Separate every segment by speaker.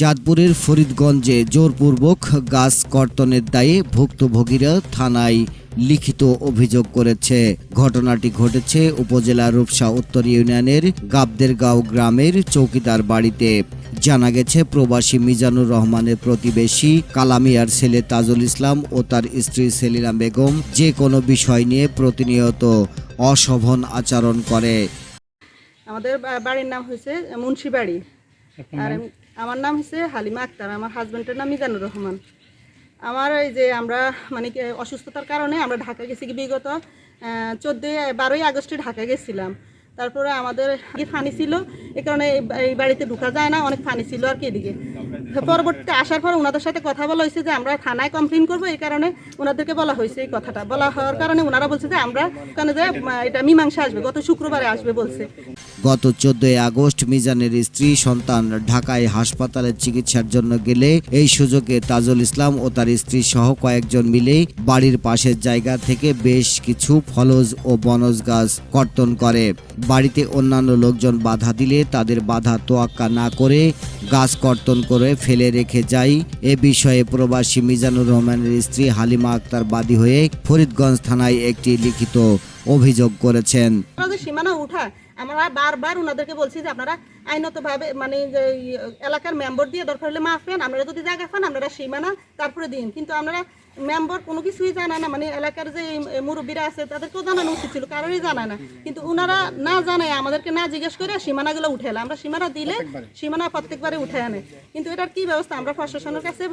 Speaker 1: চাঁদপুরের ফরিদগঞ্জে জোরপূর্বক গাছ কর্তনের দায়ে ভুক্তভোগীরা থানায় লিখিত অভিযোগ করেছে। ঘটনাটি ঘটেছে উপজেলা রূপসা উত্তর ইউনিয়নের গাবদেরগাঁও গ্রামের চৌকিদার বাড়িতে। জানা গেছে প্রবাসী মিজানুর রহমানের প্রতিবেশী কালামিয়ার ছেলে তাজুল ইসলাম ও তার স্ত্রী সেলিনা বেগম যে কোনো বিষয় নিয়ে প্রতিনিয়ত অশোভন আচরণ করে।
Speaker 2: আমাদের বাড়ির নাম হয়েছে মুন্সিবাড়ি। আর আমার নাম হচ্ছে হালিমা আক্তার, আমার হাজব্যান্ডের নাম মিজানুর রহমান। আমার এই যে আমরা মানে অসুস্থতার কারণে আমরা ঢাকা গেছি বিগত চোদ্দোই, বারোই আগস্টে ঢাকা গেছিলাম। তারপরে আমাদের ফানি ছিল, এ কারণে এই বাড়িতে ঢুকা যায় না, অনেক ফানি ছিল আর কি এদিকে। পরবর্তীতে আসার পর ওনাদের সাথে কথা বলা হয়েছে যে আমরা থানায় কমপ্লেন করব, এই কারণে ওনাদেরকে বলা হয়েছে এই কথাটা। বলা হওয়ার কারণে ওনারা বলছে যে আমরা ওখানে যে এটা মীমাংসা আসবে, গত শুক্রবারে আসবে বলছে।
Speaker 1: গত চোদ্দই আগস্ট মিজানের স্ত্রী সন্তান ঢাকায় হাসপাতালে চিকিৎসার জন্য গেলে এই সুযোগে তাজুল ইসলাম ও তার স্ত্রী সহ কয়েকজন মিলে বাড়ির পাশের জায়গা থেকে বেশ কিছু ফলজ ও বনজ গাছ কর্তন করে। বাড়িতে অন্যান্য লোকজন বাধা দিলে তাদের বাধা তোয়াক্কা না করে গাছ কর্তন করে ফেলে রেখে যাই। এ বিষয়ে প্রবাসী মিজানুর রহমানের স্ত্রী হালিমা আক্তার বাদী হয়ে ফরিদগঞ্জ থানায় একটি লিখিত অভিযোগ করেছেন।
Speaker 2: সীমানা উঠা আমরা বারবার ওনাদেরকে বলছি যে আপনারা আইনতভাবে মানে যে এলাকার মেম্বার দিয়ে দরকার হলে মাফ পেন আপনারা যদি জায়গা পান আপনারা সীমানা তারপরে দিন। কিন্তু আপনারা মেম্বার কোনো কিছুই জানা না মানে এলাকার যে মুরব্বীরা আছে তাদেরকেও জানানো উচিত ছিল কারোরই জানা না। কিন্তু ওনারা না জানায় আমাদেরকে না জিজ্ঞেস করে সীমানাগুলো উঠে আমরা সীমানা দিলে সীমানা প্রত্যেকবারে উঠে আনে। কিন্তু এটার কি ব্যবস্থা? আমরা প্রশাসনের কাছে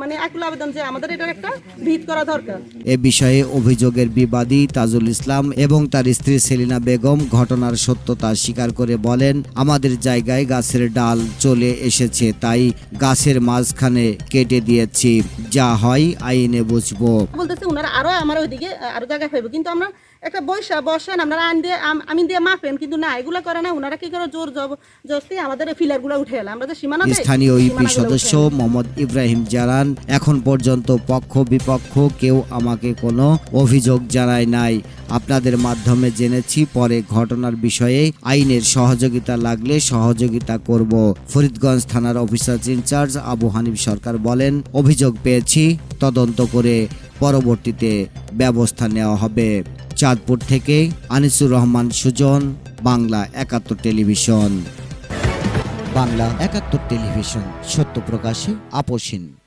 Speaker 2: মানে আকুল আবেদন যে আমাদের এটার একটা ভিত করা দরকার।
Speaker 1: এ বিষয়ে অভিযোগের বিবাদী তাজুল ইসলাম এবং তার স্ত্রী সেলিনা বেগম ঘটনার সত্যতা স্বীকার করে বলেন আমাদের জায়গায় গাছের ডাল চলে এসেছে তাই গাছের মাঝখানে কেটে দিয়েছি। যা হয় আইনে বুঝব।
Speaker 2: বলতেছে ওনারা আরও আমার ওইদিকে আরও জায়গায় পাইবো। কিন্তু আমরা একটা বৈশা বসেন আপনারা আইন দিয়ে আম- দিয়ে মাপেন কিন্তু না এগুলো করে না ওনারা কি করে জোর জব জস্তি আমাদের ফিলারগুলো উঠে এলাম আমরা সীমানা
Speaker 1: স্থানীয় ইপি সদস্য মোহাম্মদ ইব্রাহিম জানান এখন পর্যন্ত পক্ষ বিপক্ষ কেউ আমাকে কোনো অভিযোগ জানায় নাই। আপনাদের মাধ্যমে জেনেছি পরে ঘটনার বিষয়ে আইনের সহযোগিতা লাগলে সহযোগিতা করব। ফরিদগঞ্জ থানার officer in charge Abu Hanif Sarkar বলেন অভিযোগ পেয়েছি তদন্ত করে পরবর্তীতে ব্যবস্থা নেওয়া হবে। চাঁদপুর থেকে আনিসুর রহমান সুজন বাংলা একাত্তর টেলিভিশন। বাংলা একাত্তর টেলিভিশন সত্য প্রকাশে আপোষহীন